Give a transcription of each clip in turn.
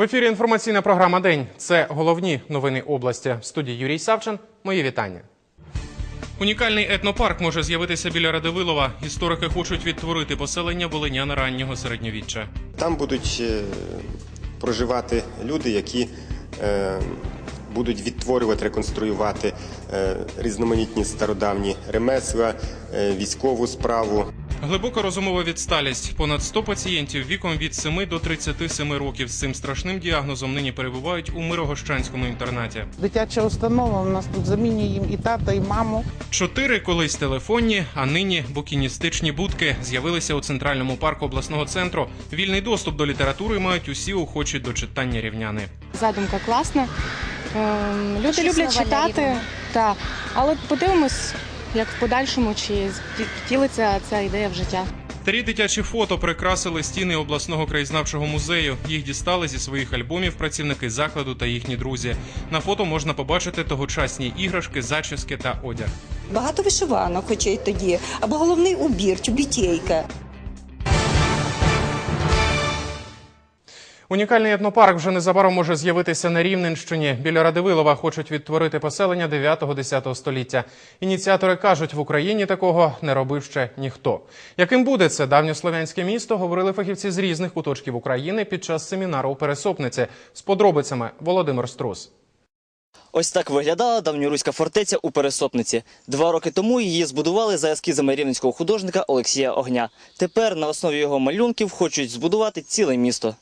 В ефірі інформаційна програма День. Це головні новини області. В студії Юрій Савчин. Мої вітання. Унікальний етнопарк може з'явитися біля Радивилова. Історики хочуть відтворити поселення волинян раннього середньовіччя. Там будуть е, проживати люди, які е, будуть відтворювати, реконструювати е, різноманітні стародавні ремесла, військову справу. Глибока розумова відсталість. Понад 100 пацієнтів віком від 7 до 37 років з цим страшним діагнозом нині перебувають у Мирогощанському інтернаті. Дитяча установа у нас тут замінює їм і тата, і маму. Чотири колись телефонні, а нині букіністичні будки з'явилися у центральному парку обласного центру. Вільний доступ до літератури мають усі охочі до читання рівняни. Задумка класна. Ем, Люди люблять читати, та, але подивимось, як в подальшому, чи втілиться ця ідея в життя. Старі дитячі фото прикрасили стіни обласного краєзнавчого музею. Їх дістали зі своїх альбомів працівники закладу та їхні друзі. На фото можна побачити тогочасні іграшки, зачіски та одяг. Багато вишиванок, хоча й тоді, або головний убір, тюбітейка. Унікальний етнопарк вже незабаром може з'явитися на Рівненщині. Біля Радивилова хочуть відтворити поселення 9-10 століття. Ініціатори кажуть, в Україні такого не робив ще ніхто. Яким буде це давньослов'янське місто, говорили фахівці з різних куточків України під час семінару у Пересопниці. З подробицями Володимир Струс. Ось так виглядала давньоруська фортеця у Пересопниці. Два роки тому її збудували за ескізами рівненського художника Олексія Огня. Тепер на основі його малюнків хочуть збудувати ціле місто.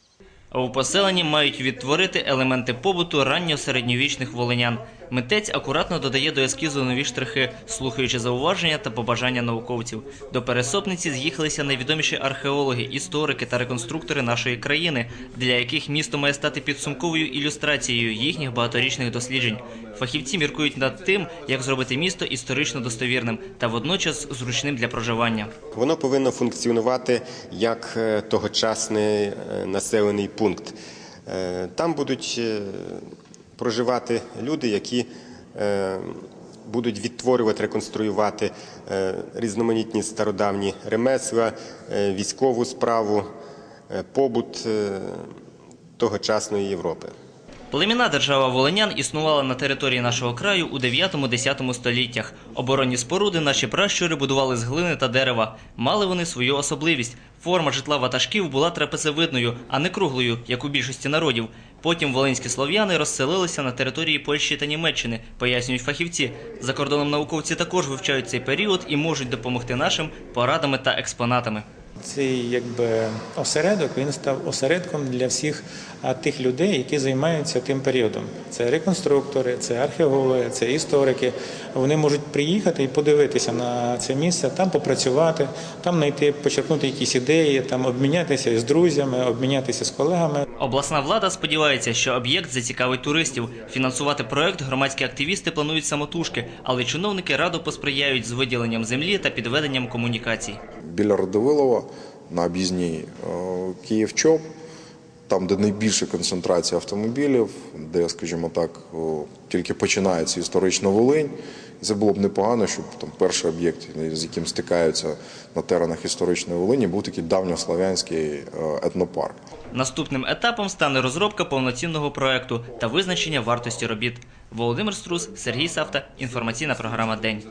У поселенні мають відтворити елементи побуту ранньосередньовічних волинян. Митець акуратно додає до ескізу нові штрихи, слухаючи зауваження та побажання науковців. До пересопниці з'їхалися найвідоміші археологи, історики та реконструктори нашої країни, для яких місто має стати підсумковою ілюстрацією їхніх багаторічних досліджень. Фахівці міркують над тим, як зробити місто історично достовірним та водночас зручним для проживання. Воно повинно функціонувати як е, тогочасний е, населений пункт. Е, Там будуть проживати люди, які е, будуть відтворювати, реконструювати е, різноманітні стародавні ремесла, е, військову справу, побут тогочасної Європи. Племінна держава Волинян існувала на території нашого краю у 9-10 століттях. Оборонні споруди наші пращури будували з глини та дерева. Мали вони свою особливість. Форма житла ватажків була трапезевидною, а не круглою, як у більшості народів. Потім волинські слов'яни розселилися на території Польщі та Німеччини, пояснюють фахівці. За кордоном науковці також вивчають цей період і можуть допомогти нашим порадами та експонатами. Цей якби осередок він став осередком для всіх тих людей, які займаються тим періодом. Це реконструктори, це археологи, це історики. Вони можуть приїхати і подивитися на це місце, там попрацювати, там знайти, почерпнути якісь ідеї, там обмінятися з друзями, обмінятися з колегами. Обласна влада сподівається, що об'єкт зацікавить туристів. Фінансувати проект громадські активісти планують самотужки, але чиновники радо посприяють з виділенням землі та підведенням комунікацій. біля Радивилова на об'їзній е, Київ-Чоп, там, де найбільша концентрація автомобілів, де, скажімо так, тільки починається історична Волинь. Це було б непогано, щоб там перший об'єкт, з яким стикаються на теренах історичної Волині, був такий давньослав'янський етнопарк. Наступним етапом стане розробка повноцінного проекту та визначення вартості робіт. Володимир Струс, Сергій Савта. Інформаційна програма День.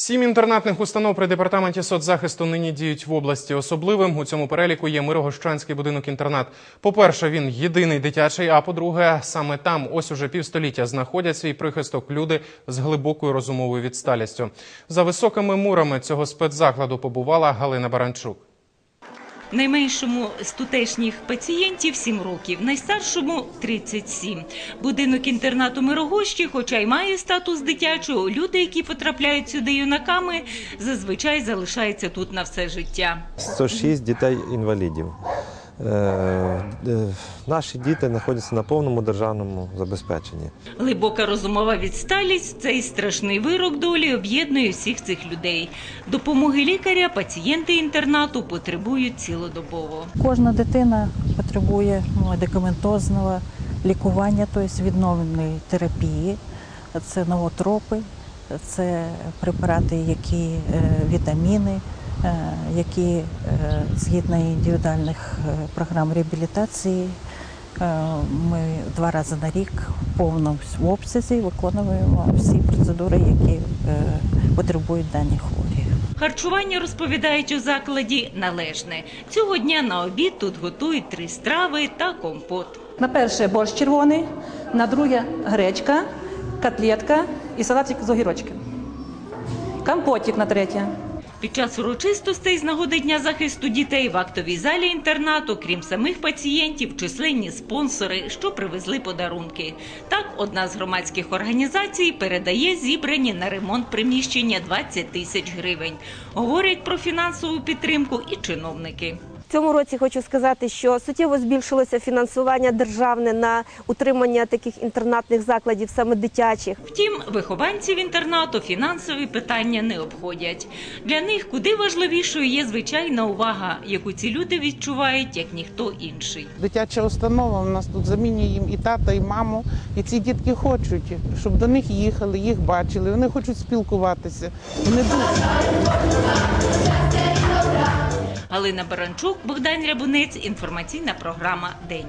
Сім інтернатних установ при департаменті соцзахисту нині діють в області. Особливим у цьому переліку є Мирогощанський будинок-інтернат. По-перше, він єдиний дитячий. А по-друге, саме там ось уже півстоліття знаходять свій прихисток люди з глибокою розумовою відсталістю. За високими мурами цього спецзакладу побувала Галина Баранчук. Найменшому з тутешніх пацієнтів 7 років, найстаршому 37. Будинок інтернату Мирогощі, хоча й має статус дитячого, люди, які потрапляють сюди юнаками, зазвичай залишаються тут на все життя. 106 дітей-інвалідів. Е, е, Наші діти знаходяться на повному державному забезпеченні. Глибока розумова відсталість цей страшний вирок долі об'єднує всіх цих людей. Допомоги лікаря пацієнти інтернату потребують цілодобово. Кожна дитина потребує медикаментозного лікування, тобто відновленої терапії. Це новотропи, це препарати, які е, вітаміни, е, які е, згідно індивідуальних е, програм реабілітації Е, Ми два рази на рік в повному обсязі виконуємо всі процедури, які е, потребують дані хворі. Харчування розповідають у закладі належне. Цього дня на обід тут готують три страви та компот. На перше борщ червоний, на друге гречка, котлетка і салатик з огірочки. Компотик на третє. Під час урочистостей з нагоди Дня захисту дітей в актовій залі інтернату, крім самих пацієнтів, численні спонсори, що привезли подарунки. Так, одна з громадських організацій передає зібрані на ремонт приміщення 20 тисяч гривень. Говорять про фінансову підтримку і чиновники. В цьому році хочу сказати, що суттєво збільшилося фінансування державне на утримання таких інтернатних закладів, саме дитячих. Втім, вихованців інтернату фінансові питання не обходять. Для них куди важливішою є звичайна увага, яку ці люди відчувають як ніхто інший. Дитяча установа у нас тут замінює їм і тата, і маму. І ці дітки хочуть, щоб до них їхали, їх бачили. Вони хочуть спілкуватися. Вони дуже Галина Баранчук, Богдан Рябунець. Інформаційна програма День.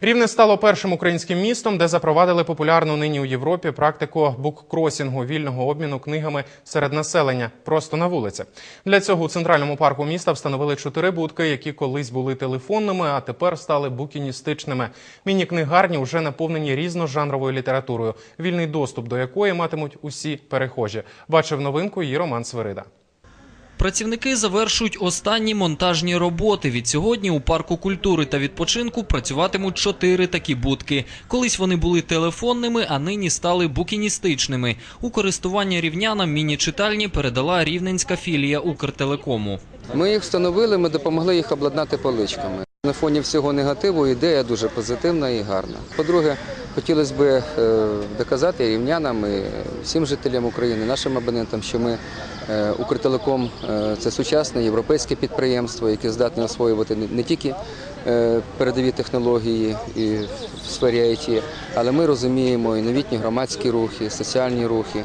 Рівне стало першим українським містом, де запровадили популярну нині у Європі практику буккросінгу вільного обміну книгами серед населення просто на вулиці. Для цього у центральному парку міста встановили чотири будки, які колись були телефонними, а тепер стали букіністичними. Міні-книгарні вже наповнені різножанровою літературою, вільний доступ до якої матимуть усі перехожі. Бачив новинку її Роман Свирида. Працівники завершують останні монтажні роботи. Від сьогодні у парку культури та відпочинку працюватимуть чотири такі будки. Колись вони були телефонними, а нині стали букіністичними. У користування рівнянам міні-читальні передала рівненська філія Укртелекому. Ми їх встановили, ми допомогли їх обладнати поличками. На фоні всього негативу ідея дуже позитивна і гарна. По-друге, хотілося б е, доказати рівнянам і всім жителям України, нашим абонентам, що ми е, Укртелеком е, це сучасне європейське підприємство, яке здатне освоювати не- тільки передові технології і в сфері IT, але ми розуміємо і новітні громадські рухи, соціальні рухи.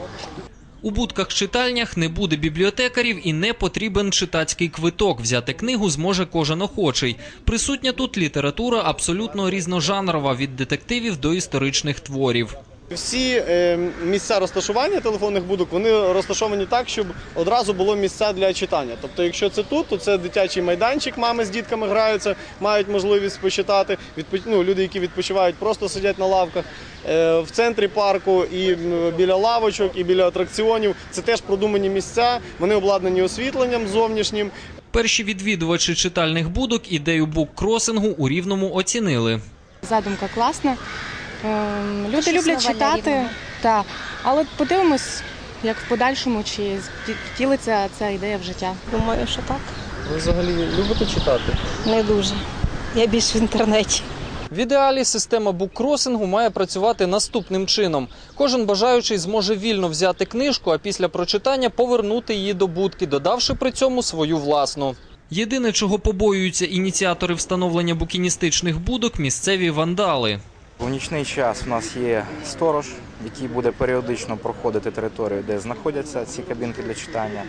У будках-читальнях не буде бібліотекарів і не потрібен читацький квиток. Взяти книгу зможе кожен охочий. Присутня тут література абсолютно різножанрова від детективів до історичних творів. Всі е, місця розташування телефонних будок вони розташовані так, щоб одразу було місця для читання. Тобто, якщо це тут, то це дитячий майданчик, мами з дітками граються, мають можливість почитати. Відпо- ну, люди, які відпочивають, просто сидять на лавках. Е, в центрі парку і біля лавочок, і біля атракціонів це теж продумані місця. Вони обладнані освітленням зовнішнім. Перші відвідувачі читальних будок ідею буккросингу у Рівному оцінили. Задумка класна. Ем, Люди Щось люблять читати, та, але подивимось, як в подальшому, чи втілиться ця ідея в життя. Думаю, що так. Ви взагалі любите читати? Не дуже. Я більш в інтернеті. В ідеалі система буккросингу має працювати наступним чином: кожен бажаючий зможе вільно взяти книжку, а після прочитання повернути її до будки, додавши при цьому свою власну. Єдине, чого побоюються ініціатори встановлення букіністичних будок місцеві вандали. У нічний час у нас є сторож, який буде періодично проходити територію, де знаходяться ці кабінки для читання.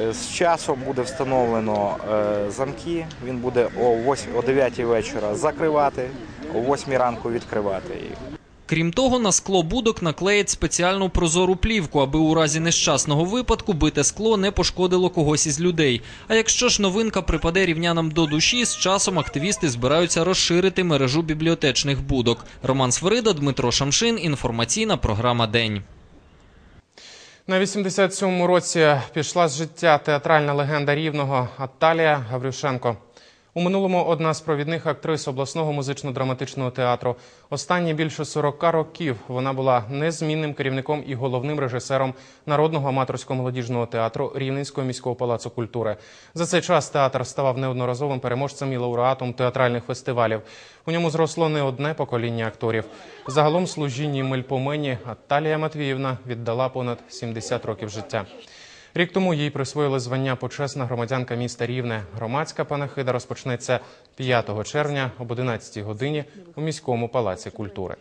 Е, З часом буде встановлено е, замки. Він буде о 8, о 9 вечора закривати, о 8 ранку відкривати їх. Крім того, на скло будок наклеять спеціальну прозору плівку, аби у разі нещасного випадку бите скло не пошкодило когось із людей. А якщо ж новинка припаде рівнянам до душі, з часом активісти збираються розширити мережу бібліотечних будок. Роман Свирида, Дмитро Шамшин. Інформаційна програма День. На 87-му році пішла з життя театральна легенда рівного Аталія Гаврюшенко. У минулому одна з провідних актрис обласного музично-драматичного театру. Останні більше 40 років вона була незмінним керівником і головним режисером народного аматорського молодіжного театру Рівненського міського палацу культури. За цей час театр ставав неодноразовим переможцем і лауреатом театральних фестивалів. У ньому зросло не одне покоління акторів. Загалом служінні Мельпомені Аталія Матвіївна віддала понад 70 років життя. Рік тому їй присвоїли звання почесна громадянка міста Рівне. Громадська панахида розпочнеться 5 червня об 11 годині у міському палаці культури.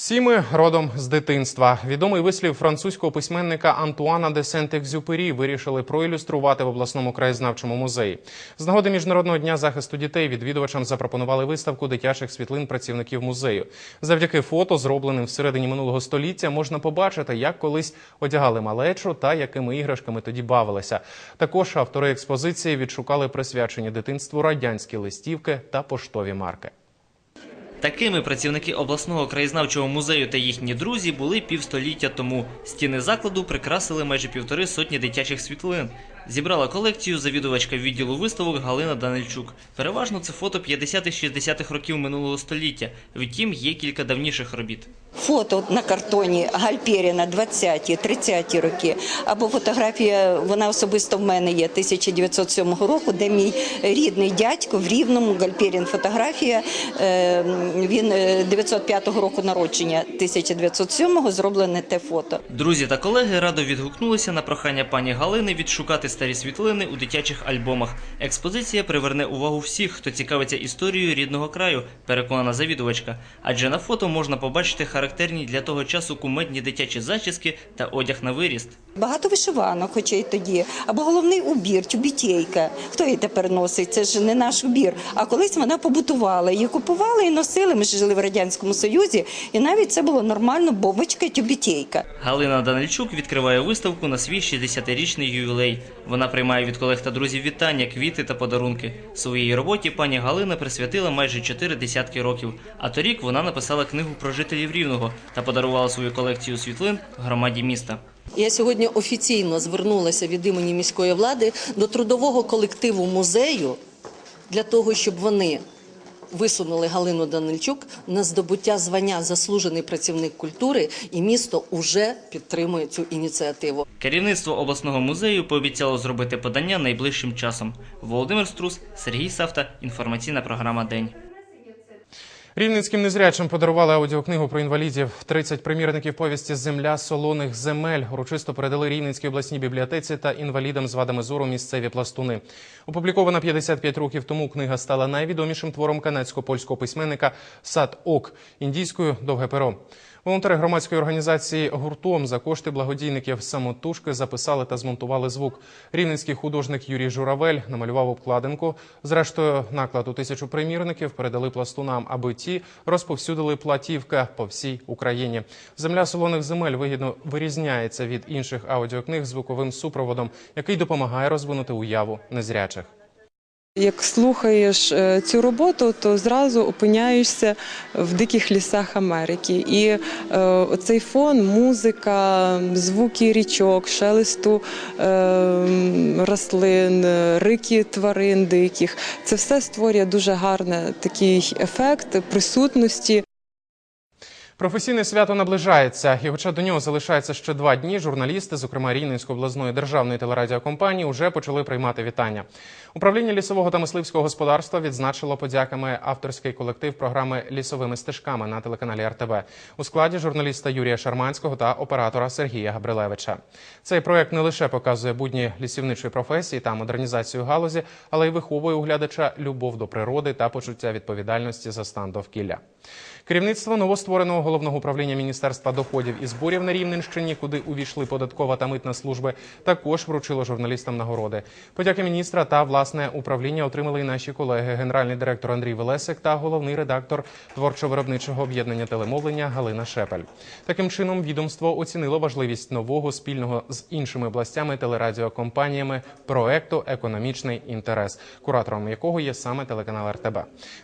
Всі ми родом з дитинства. Відомий вислів французького письменника Антуана де Сент-Екзюпері вирішили проілюструвати в обласному краєзнавчому музеї. З нагоди міжнародного дня захисту дітей відвідувачам запропонували виставку дитячих світлин працівників музею. Завдяки фото, зробленим всередині минулого століття, можна побачити, як колись одягали малечу та якими іграшками тоді бавилися. Також автори експозиції відшукали присвячені дитинству радянські листівки та поштові марки. Такими працівники обласного краєзнавчого музею та їхні друзі були півстоліття тому. Стіни закладу прикрасили майже півтори сотні дитячих світлин. Зібрала колекцію завідувачка відділу виставок Галина Данильчук. Переважно це фото 50-60-х років минулого століття. Втім, є кілька давніших робіт. Фото на картоні Гальперіна 20-ті, 30-ті роки. Або фотографія, вона особисто в мене є 1907 року, де мій рідний дядько в Рівному, Гальперін фотографія, е, він е, 905 року народження, 1907 зроблене те фото. Друзі та колеги радо відгукнулися на прохання пані Галини відшукати старі світлини у дитячих альбомах. Експозиція приверне увагу всіх, хто цікавиться історією рідного краю, переконана завідувачка. Адже на фото можна побачити характерні для того часу кумедні дитячі зачіски та одяг на виріст. Багато вишиванок, хоча й тоді, або головний убір, тюбітєйка. Хто її тепер носить? Це ж не наш убір. А колись вона побутувала. Її купували і носили. Ми ж жили в радянському союзі, і навіть це було нормально бобочка, тюбітєйка. Галина Данильчук відкриває виставку на свій 60-річний ювілей. Вона приймає від колег та друзів вітання, квіти та подарунки. Своїй роботі пані Галина присвятила майже чотири десятки років. А торік вона написала книгу про жителів Рівного та подарувала свою колекцію світлин громаді міста. Я сьогодні офіційно звернулася від імені міської влади до трудового колективу музею для того, щоб вони висунули Галину Данильчук на здобуття звання заслужений працівник культури, і місто уже підтримує цю ініціативу. Керівництво обласного музею пообіцяло зробити подання найближчим часом. Володимир Струс, Сергій Савта. Інформаційна програма День. Рівненським незрячим подарували аудіокнигу про інвалідів. 30 примірників повісті Земля солоних земель урочисто передали Рівненській обласній бібліотеці та інвалідам з вадами зору місцеві пластуни. Опублікована 55 років тому книга стала найвідомішим твором канадсько-польського письменника Сад Ок індійською довге перо. Волонтери громадської організації гуртом за кошти благодійників самотужки записали та змонтували звук. Рівненський художник Юрій Журавель намалював обкладинку. Зрештою, наклад у тисячу примірників передали пластунам, аби ті розповсюдили платівки по всій Україні. Земля солоних земель вигідно вирізняється від інших аудіокниг звуковим супроводом, який допомагає розвинути уяву незрячих. Як слухаєш е, цю роботу, то зразу опиняєшся в диких лісах Америки. І е, оцей фон, музика, звуки річок, шелесту е, рослин, рики тварин диких, це все створює дуже гарний такий ефект присутності. Професійне свято наближається, і хоча до нього залишається ще два дні, журналісти, зокрема Рівненської обласної державної телерадіокомпанії, вже почали приймати вітання. Управління лісового та мисливського господарства відзначило подяками авторський колектив програми Лісовими стежками на телеканалі РТБ у складі журналіста Юрія Шарманського та оператора Сергія Габрилевича. Цей проект не лише показує будні лісівничої професії та модернізацію галузі, але й виховує у глядача любов до природи та почуття відповідальності за стан довкілля. Керівництво новоствореного головного управління Міністерства доходів і зборів на Рівненщині, куди увійшли податкова та митна служби, також вручило журналістам нагороди. Подяки міністра та власне управління отримали і наші колеги, генеральний директор Андрій Велесик та головний редактор творчо-виробничого об'єднання телемовлення Галина Шепель. Таким чином, відомство оцінило важливість нового спільного з іншими областями телерадіокомпаніями проекту Економічний інтерес, куратором якого є саме телеканал РТБ.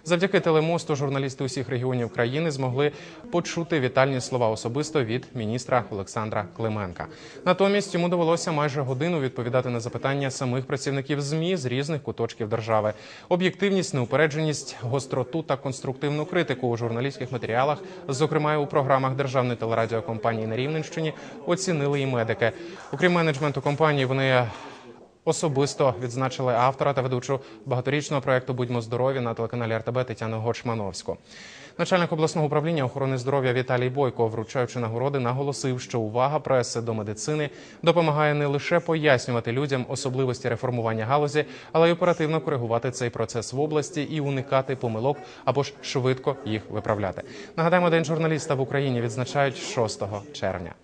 Завдяки телемосту журналісти усіх регіонів країни змогли почути вітальні слова особисто від міністра Олександра Клименка. Натомість йому довелося майже годину відповідати на запитання самих працівників змі з різних куточків держави. Об'єктивність, неупередженість, гостроту та конструктивну критику у журналістських матеріалах, зокрема у програмах державної телерадіокомпанії на Рівненщині, оцінили і медики. Окрім менеджменту компанії, вони особисто відзначили автора та ведучу багаторічного проекту Будьмо здорові на телеканалі РТБ Тетяну Гочмановську. Начальник обласного управління охорони здоров'я Віталій Бойко, вручаючи нагороди, наголосив, що увага преси до медицини допомагає не лише пояснювати людям особливості реформування галузі, але й оперативно коригувати цей процес в області і уникати помилок або ж швидко їх виправляти. Нагадаємо, день журналіста в Україні відзначають 6 червня.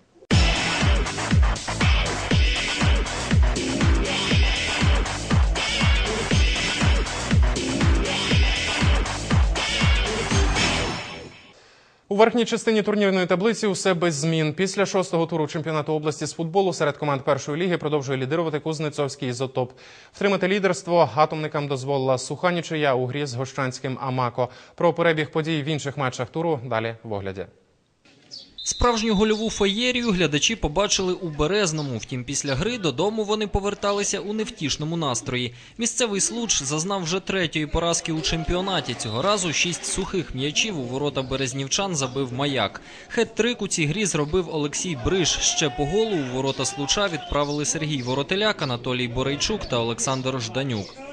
У верхній частині турнірної таблиці усе без змін. Після шостого туру чемпіонату області з футболу серед команд першої ліги продовжує лідирувати Кузнецовський ізотоп. Втримати лідерство атомникам дозволила Суханічия у грі з гощанським Амако. Про перебіг подій в інших матчах туру далі в огляді. Справжню гольову феєрію глядачі побачили у Березному. Втім, після гри додому вони поверталися у невтішному настрої. Місцевий случ зазнав вже третьої поразки у чемпіонаті. Цього разу шість сухих м'ячів у ворота березнівчан забив маяк. Хет-трик у цій грі зробив Олексій Бриш. Ще по голу у ворота случа відправили Сергій Воротеляк, Анатолій Борейчук та Олександр Жданюк.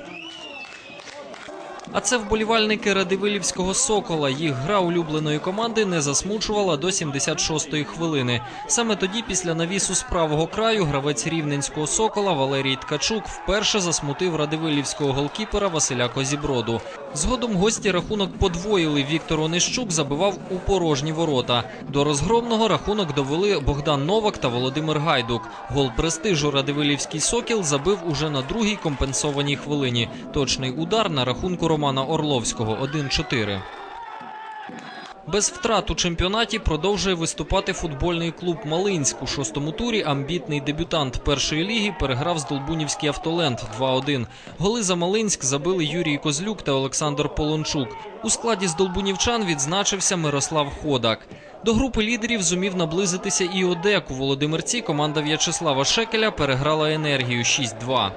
А це вболівальники Радивилівського Сокола. Їх гра улюбленої команди не засмучувала до 76-ї хвилини. Саме тоді, після навісу з правого краю, гравець рівненського Сокола Валерій Ткачук вперше засмутив радивилівського голкіпера Василя Козіброду. Згодом гості рахунок подвоїли. Віктор Онищук забивав у порожні ворота. До розгромного рахунок довели Богдан Новак та Володимир Гайдук. Гол престижу Радивилівський Сокіл забив уже на другій компенсованій хвилині. Точний удар на рахунку Романа Орловського 1-4. Без втрат у чемпіонаті продовжує виступати футбольний клуб Малинськ. У шостому турі амбітний дебютант першої ліги переграв з Долбунівський автоленд 2-1. Голи за Малинськ забили Юрій Козлюк та Олександр Полончук. У складі з долбунівчан відзначився Мирослав Ходак. До групи лідерів зумів наблизитися і ОДЕК. У Володимирці команда В'ячеслава Шекеля переграла енергію 6-2.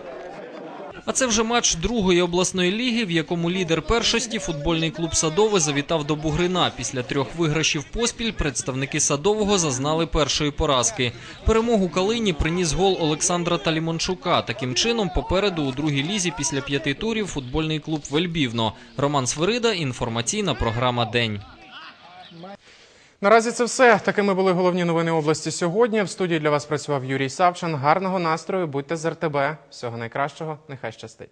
А це вже матч другої обласної ліги, в якому лідер першості футбольний клуб Садове завітав до Бугрина. Після трьох виграшів поспіль представники Садового зазнали першої поразки. Перемогу Калині приніс гол Олександра Талімончука. Таким чином, попереду у другій лізі після п'яти турів футбольний клуб Вельбівно. Роман Свирида, інформаційна програма День. Наразі це все. Такими були головні новини області сьогодні. В студії для вас працював Юрій Савчин. Гарного настрою, будьте з РТБ. Всього найкращого. Нехай щастить.